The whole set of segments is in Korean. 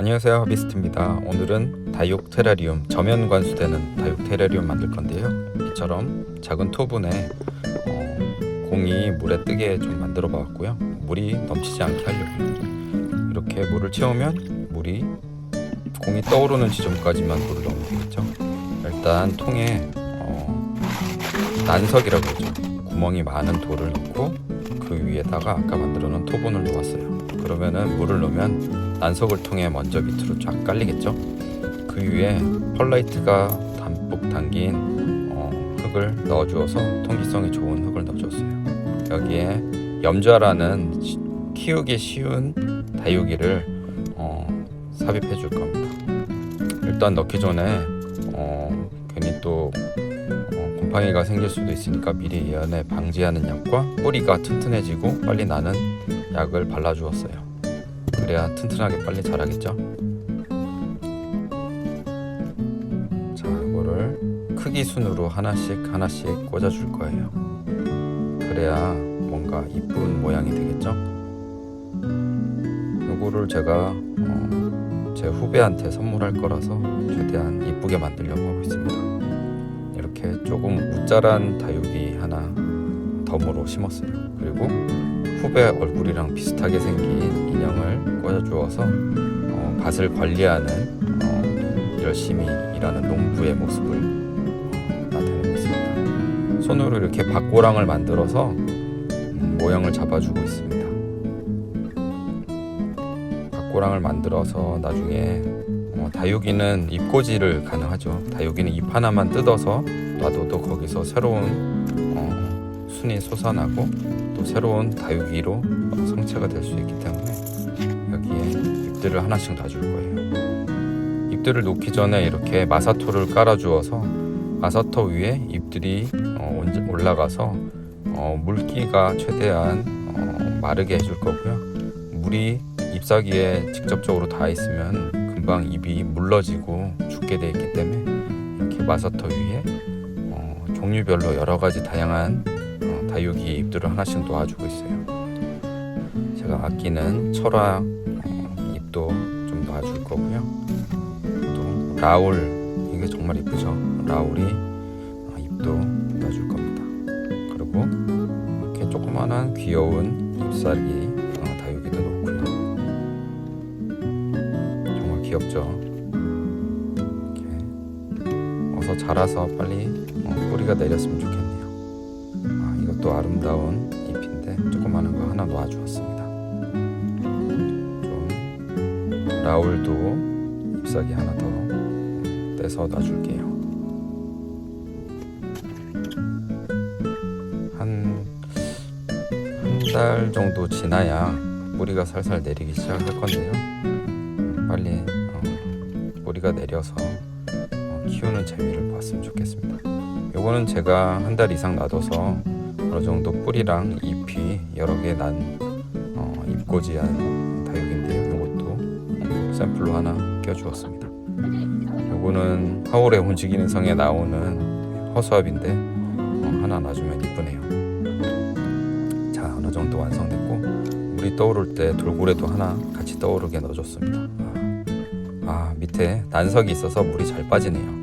안녕하세요 하비스트입니다. 오늘은 다육 테라리움 저면 관수되는 다육 테라리움 만들 건데요. 이처럼 작은 토분에 어, 공이 물에 뜨게 좀 만들어 봤고요. 물이 넘치지 않게 하려고 이렇게 물을 채우면 물이 공이 떠오르는 지점까지만 물을 넣으면 되겠죠. 일단 통에 어, 난석이라고 하죠. 구멍이 많은 돌을 넣고 그 위에다가 아까 만들어 놓은 토분을 놓았어요 그러면은 물을 넣으면 난석을 통해 먼저 밑으로 쫙 깔리겠죠. 그 위에 펄라이트가 담뿍 담긴 어, 흙을 넣어 주어서 통기성이 좋은 흙을 넣어 줬어요. 여기에 염좌라는 시- 키우기 쉬운 다육이를 어, 삽입해 줄 겁니다. 일단 넣기 전에 어, 괜히 또 어, 곰팡이가 생길 수도 있으니까 미리 예언에 방지하는 약과 뿌리가 튼튼해지고 빨리 나는 약을 발라주었어요. 그래야 튼튼하게 빨리 자라겠죠. 자, 이거를 크기 순으로 하나씩 하나씩 꽂아줄 거예요. 그래야 뭔가 이쁜 모양이 되겠죠. 이거를 제가 어, 제 후배한테 선물할 거라서 최대한 이쁘게 만들려고 하고 있습니다. 이렇게 조금 우짜란 다육이 하나 덤으로 심었어요. 그리고 후배 얼굴이랑 비슷하게 생긴 인형을 꽂아주어서 어, 밭을 관리하는 어, 열심히 일하는 농부의 모습을 어, 나타내고 있습니다. 손으로 이렇게 밭고랑을 만들어서 음, 모양을 잡아주고 있습니다. 밭고랑을 만들어서 나중에 어, 다육이는 잎꽂이를 가능하죠. 다육이는 잎 하나만 뜯어서 놔둬도 거기서 새로운 어, 순이 솟아나고 또 새로운 다육이로 어, 성체가 될 수 있기 때문에 여기에 잎들을 하나씩 놔줄 거예요. 잎들을 놓기 전에 이렇게 마사토를 깔아주어서 마사토 위에 잎들이 어, 온- 올라가서 어, 물기가 최대한 어, 마르게 해줄 거고요. 물이 잎사귀에 직접적으로 닿아 있으면 금방 잎이 물러지고 죽게 돼 있기 때문에 이렇게 마사토 위에 어, 종류별로 여러 가지 다양한 어, 다육이 잎들을 하나씩 놓아주고 있어요. 제가 아끼는 철화 어, 잎도 좀 놓아줄 거고요. 또 라울 이게 정말 이쁘죠. 라울이 어, 잎도 놔줄 겁니다. 그리고 이렇게 조그만한 귀여운 잎사귀 귀엽죠. 이렇게 어서 자라서 빨리 어, 뿌리가 내렸으면 좋겠네요. 아, 이것도 아름다운 잎인데 조그마한 거 하나 놓아주었습니다. 좀 라울도 잎사귀 하나 더 떼서 놔줄게요. 한한달 정도 지나야 뿌리가 살살 내리기 시작할 건데요. 음, 빨리 어, 뿌리가 내려서 어, 키우는 재미를 봤으면 좋겠습니다. 요거는 제가 한 달 이상 놔둬서 어느 정도 뿌리랑 잎이 여러 개난 어, 잎꽂이한 다육인데요. 요것도 음, 샘플로 하나 껴주었습니다. 요거는 하울의 움직이는 성에 나오는 허수아비인데 어, 하나 놔주면 이쁘네요. 자 어느 정도 완성됐고 물이 떠오를 때 돌고래도 하나 같이 떠오르게 넣어줬습니다. 아, 아 밑에 난석이 있어서 물이 잘 빠지네요.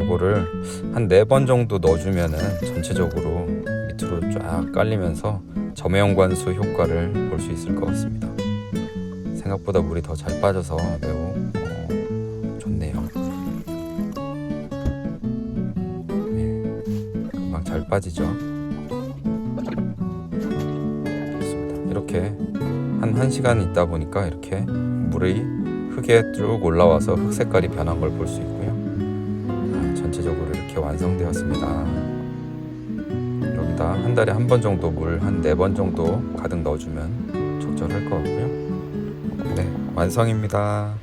요거를 한 네 번 정도 넣어주면은 전체적으로 밑으로 쫙 깔리면서 점형 관수 효과를 볼 수 있을 것 같습니다. 생각보다 물이 더 잘 빠져서 매우 어, 좋네요. 네, 금방 잘 빠지죠. 좋습니다. 이렇게 한 1시간 있다 보니까 이렇게 물이 흙에 쭉 올라와서 흙 색깔이 변한 걸 볼 수 있고요. 아, 전체적으로 이렇게 완성되었습니다. 여기다 한 달에 한 번 정도 물 한 네 번 정도 가득 넣어주면 적절할 것 같고요. 네, 완성입니다.